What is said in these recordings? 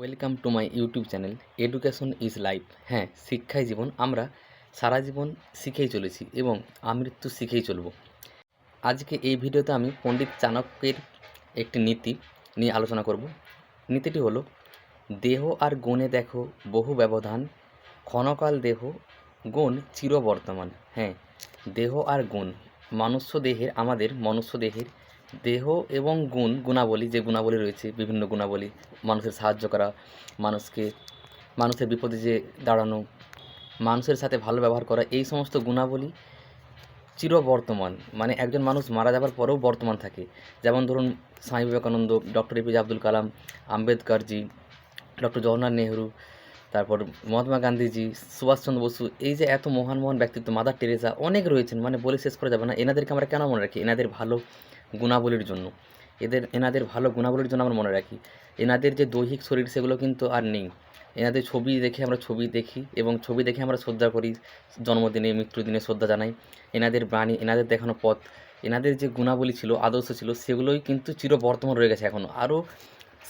Welcome to my YouTube channel, education is life. হ্যাঁ শিক্ষাই জীবন। আমরা সারা জীবন শিখেই চলেছি এবং আমৃত্যু শিখেই চলব। আজকে এই ভিডিওতে আমি পণ্ডিত চাণক্যের একটি নীতি নিয়ে আলোচনা করব। নীতিটি হলো, দেহ আর গুণে দেখো, বহু ব্যবধান, ক্ষণকাল দেহ, গুণ চিরবর্তমান। হ্যাঁ দেহ আর গুণ। মনুষ্য দেহের আমাদের মনুষ্য দেহের দেহ এবং গুণ, গুণাবলী, যে গুণাবলী রয়েছে, বিভিন্ন গুণাবলী, মানুষের সাহায্য করা, মানুষকে, মানুষের বিপদে যে দাঁড়ানো, মানুষের সাথে ভালো ব্যবহার করা, এই সমস্ত গুণাবলী চিরবর্তমান। মানে একজন মানুষ মারা যাবার পরেও বর্তমান থাকে। যেমন ধরুন, স্বামী বিবেকানন্দ, ডক্টর এপিজে আব্দুল কালাম, আম্বেদকরজি, ডক্টর জওহরলাল নেহরু তারপর মহাত্মা গান্ধীজি, সুভাষচন্দ্র বসু, এই যে এত মহান মহান ব্যক্তিত্ব, মাদার টেরেসা, অনেক রয়েছেন। মানে বলে শেষ করা যাবে না। এনাদেরকে আমরা কেন মনে রাখি? এনাদের ভালো গুণাবলীর জন্য। এদের, এনাদের ভালো গুণাবলীর জন্য আমরা মনে রাখি। এনাদের যে দৈহিক শরীর, সেগুলো কিন্তু আর নেই। এনাদের ছবি দেখে আমরা ছবি দেখি এবং ছবি দেখে আমরা শ্রদ্ধা করি। জন্মদিনে, মৃত্যুদিনে শ্রদ্ধা জানাই। এনাদের বাণী, এনাদের দেখানো পথ, এনাদের যে গুণাবলী ছিল, আদর্শ ছিল, সেগুলোই কিন্তু চিরবর্তমান রয়ে গেছে এখনও আরও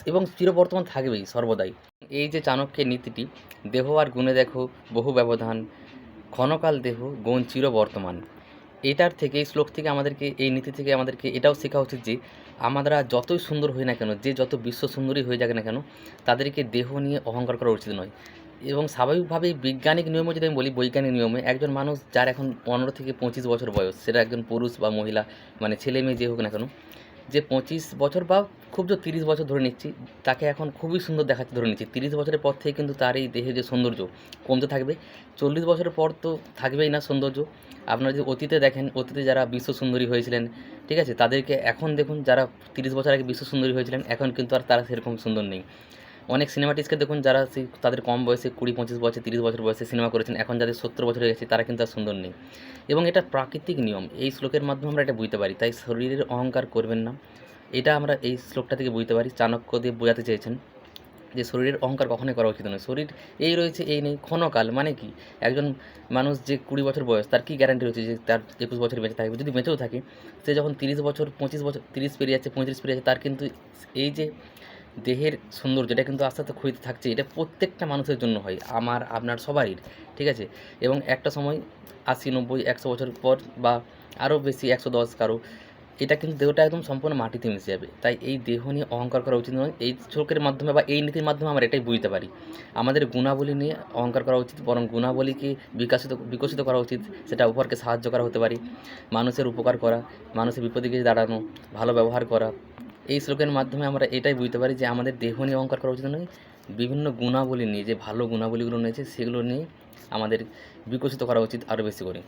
এবং চিরবর্তমান থাকবেই সর্বদাই। এই যে চাণক্যের নীতিটি, দেহ আর গুণে দেখো বহু ব্যবধান, ক্ষণকাল দেহ গুণ চির বর্তমান। এটার থেকে, এই শ্লোক থেকে আমাদেরকে, এই নীতি থেকে আমাদেরকে এটাও শেখা উচিত যে, আমরা যতই সুন্দর হই না কেন, যে যত বিশ্ব সুন্দরী হয়ে যাক না কেন, তাদেরকে দেহ নিয়ে অহংকার করা উচিত নয়। এবং স্বাভাবিকভাবেই বৈজ্ঞানিক নিয়মে যদি আমি বলি, বৈজ্ঞানিক নিয়মে একজন মানুষ যার এখন পনেরো থেকে পঁচিশ বছর বয়স, সেটা একজন পুরুষ বা মহিলা মানে ছেলে মেয়ে যে হোক না কেন যে পঁচিশ বছর বা খুব যে তিরিশ বছর ধরে নিচ্ছি, তাকে এখন খুবই সুন্দর দেখাচ্ছে, ধরে নিচ্ছি। তিরিশ বছরের পর থেকে কিন্তু তার এই দেহের যে সৌন্দর্য কমতে থাকবে। চল্লিশ বছরের পর তো থাকবেই না সৌন্দর্য। আপনারা যদি অতীতে দেখেন, অতীতে যারা বিশ্ব সুন্দরী হয়েছিলেন, ঠিক আছে? তাদেরকে এখন দেখুন, যারা তিরিশ বছর আগে বিশ্ব সুন্দরী হয়েছিলেন, এখন কিন্তু আর তারা সেরকম সুন্দর নেই। অনেক সিনেমাটিস্টকে দেখুন যারা তাদের কম বয়সে কুড়ি, পঁচিশ বছর তিরিশ বছর বয়সে সিনেমা করেছেন, এখন যাদের সত্তর বছর হয়ে গেছে তারা কিন্তু আর সুন্দর নেই। এবং এটা প্রাকৃতিক নিয়ম, এই শ্লোকের মাধ্যমে আমরা এটা বুঝতে পারি, তাই শরীরের অহংকার করবেন না। এটা আমরা এই শ্লোকটা থেকে বুঝতে পারি, চাণক্যদেব বোঝাতে চেয়েছেন যে শরীরের অহংকার কখনোই করা উচিত নয়। শরীর এই রয়েছে, এই নেই, ক্ষণকাল মানে কি? একজন মানুষ যে কুড়ি বছর বয়স, তার কী গ্যারান্টি রয়েছে যে তার একুশ বছর বেঁচে থাকবে? যদি বেঁচেও থাকে, সে যখন তিরিশ বছর, পঁচিশ বছর, তিরিশ পেরিয়ে যাচ্ছে, পঁয়ত্রিশ পেরিয়ে যাচ্ছে, তার কিন্তু এই যে দেহের সৌন্দর্য এটা কিন্তু আস্তে আস্তে ক্ষয়িত থাকছে। এটা প্রত্যেকটা মানুষের জন্য হয়, আমার, আপনার, সবারই, ঠিক আছে? এবং একটা সময় আশি, নব্বই, একশো বছর পর বা আরও বেশি, একশো দশ কারও, এটা কিন্তু দেহটা একদম সম্পূর্ণ মাটিতে মিশে যাবে। তাই এই দেহ নিয়ে অহংকার করা উচিত নয়। এই শ্লোকের মাধ্যমে বা এই নীতির মাধ্যমে আমরা এটাই বুঝতে পারি। আমাদের গুণাবলী নিয়ে অহংকার করা উচিত, বরং গুণাবলীকে বিকাশিত, বিকশিত করা উচিত, সেটা উপহারকে সাহায্য করা হতে পারে। মানুষের উপকার করা, মানুষের বিপদে গিয়ে দাঁড়ানো, ভালো ব্যবহার করা এই শ্লোকের মাধ্যমে আমরা এটাই বুঝতে পারি যে আমাদের দেহ নিয়ে অহংকার করা উচিত নয়, বিভিন্ন গুণাবলী নিয়ে, যে ভালো গুণাবলীগুলো রয়েছে, সেগুলো নিয়ে আমাদের বিকশিত করা উচিত আরও বেশি করে।